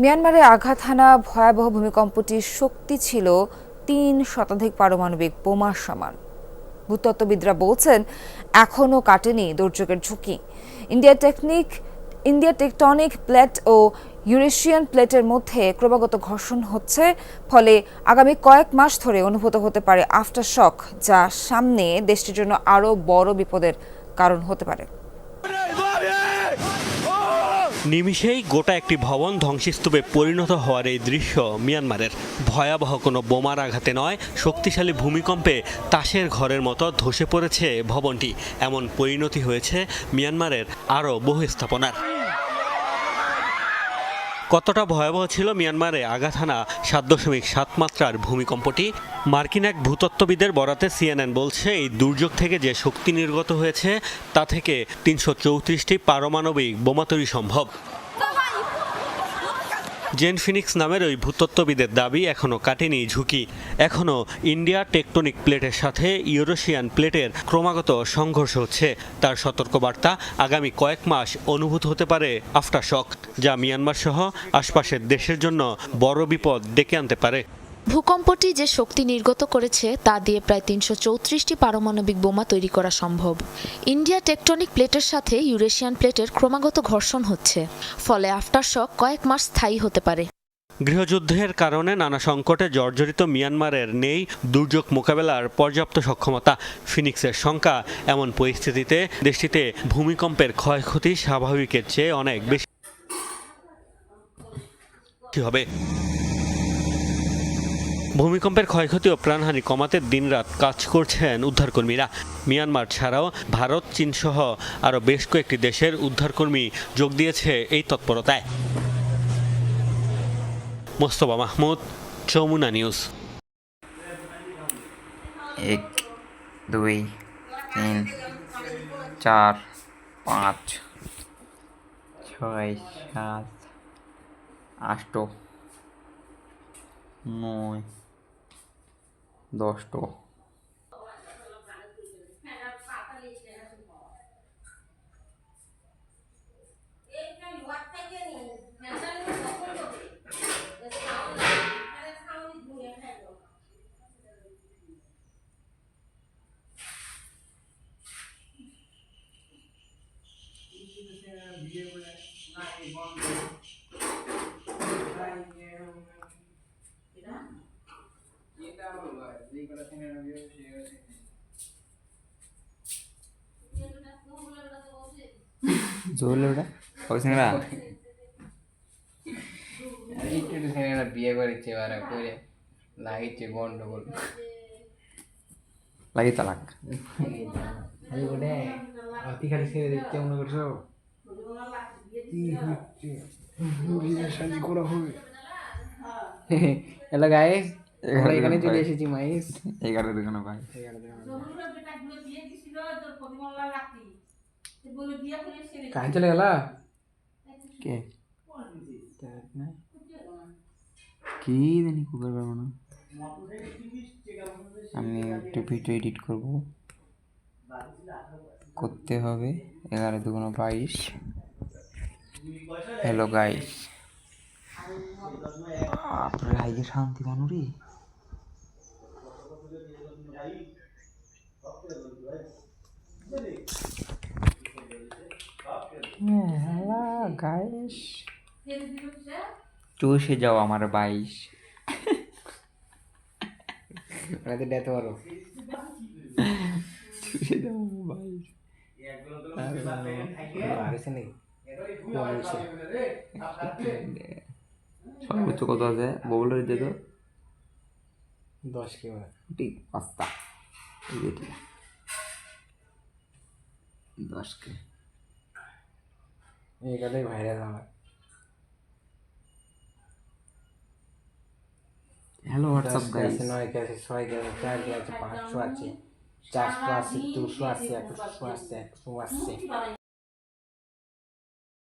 মিয়ানমারে আঘাত হানা ভয়াবহ ভূমিকম্পটির শক্তি ছিল তিন শতাধিক পারমাণবিক বোমার সমান। ভূতত্ত্ববিদরা বলছেন, এখনও কাটেনি দুর্যোগের ঝুঁকি। India tectonic, India tectonic plate ও ইউরেশিয়ান প্লেটের মধ্যে ক্রমাগত ঘর্ষণ হচ্ছে, ফলে আগামী কয়েক মাস ধরে অনুভূত হতে পারে আফটার শক যা সামনে দেশটির জন্য আরও বড় বিপদের কারণ হতে পারে। নিমিষেই গোটা একটি ভবন ধ্বংসস্তূপে পরিণত হওয়ার এই দৃশ্য মিয়ানমারের ভয়াবহ কোনো বোমার আঘাতে নয়, শক্তিশালী ভূমিকম্পে তাসের ঘরের মতো ধসে পড়েছে ভবনটি। এমন পরিণতি হয়েছে মিয়ানমারের আরও বহু স্থাপনার। কতটা ভয়াবহ ছিল মিয়ানমারে আঘাত হানা সাত দশমিক সাত মাত্রার ভূমিকম্পটি? মার্কিন এক ভূতত্ত্ববিদের বরাতে সিএনএন বলছে, এই দুর্যোগ থেকে যে শক্তি নির্গত হয়েছে, তা থেকে তিনশো চৌত্রিশটি পারমাণবিক বোমা তৈরি সম্ভব। জেন ফিনিক্স নামের ওই ভূতত্ত্ববিদের দাবি এখনও কাটেনি ঝুঁকি। এখনও ইন্ডিয়া টেকটনিক প্লেটের সাথে ইউরোশিয়ান প্লেটের ক্রমাগত সংঘর্ষ হচ্ছে। তার সতর্কবার্তা আগামী কয়েক মাস অনুভূত হতে পারে আফটার শক যা মিয়ানমার সহ আশপাশের দেশের জন্য বড় বিপদ ডেকে আনতে পারে। ভূকম্পটি যে শক্তি নির্গত করেছে তা দিয়ে প্রায় তিনশো চৌত্রিশটি পারমাণবিক বোমা তৈরি করা সম্ভব। ইন্ডিয়া টেকটনিক প্লেটের সাথে ইউরেশিয়ান প্লেটের ক্রমাগত ঘর্ষণ হচ্ছে, ফলে আফটার শক কয়েক মাস স্থায়ী হতে পারে। গৃহযুদ্ধের কারণে নানা সংকটে জর্জরিত মিয়ানমারের নেই দুর্যোগ মোকাবেলার পর্যাপ্ত সক্ষমতা। ফিনিক্সের শঙ্কা, এমন পরিস্থিতিতে দেশটিতে ভূমিকম্পের ক্ষয়ক্ষতি স্বাভাবিকের চেয়ে অনেক বেশি। হবে? ভূমিকম্পের ক্ষয়ক্ষতি ও প্রাণহানি কমাতে দিনরাত কাজ করছেন উদ্ধারকর্মীরা। মিয়ানমার ছাড়াও ভারত, চীন সহ আরও বেশ কয়েকটি দেশের উদ্ধারকর্মী যোগ দিয়েছে এই তৎপরতায়। মোস্তফা মাহমুদ, যমুনা নিউজ। এক, দুই, তিন, চার, পাঁচ, ছয়, সাত আষ্ট নয় দশটো জোর ওটা সিংরা একটু সেখানে বিয়ে করেছে ওরা করে লাগিয়েছে গন্ডগোল লাগি তালাক আমি বলে অতি খালি ছেড়ে দিচ্ছে মনে করছ হ্যালো গাইস আমরা এখানে চলে এসেছি মাইস। এগারো দুখানে ভাই। কাজ চলে গেল? কে? কি জানি কুকুর পারব না। আমি একটু ভিডিও এডিট করব। করতে হবে। এগারো দুগুণ বাইশ। হ্যালো গাইস আপনার হাইকে শান্তি হ্যালো গাইস। চুষে যাও আমার বাইশ। ওনাদের চুষে যাও আমার সর্বোচ্চ কত আছে? ববলের দিতে তো। দশ কে মানে পাঁচটা। এই দশ কে। এই কথাই ভাইরাল আমার হ্যালো হোয়াটসঅ্যাপ গাইস নয় কে আছে ছয় কে আছে চার কে আছে পাঁচশো আছে চারশো আছে দুশো আছে একশো আছে একশো আছে।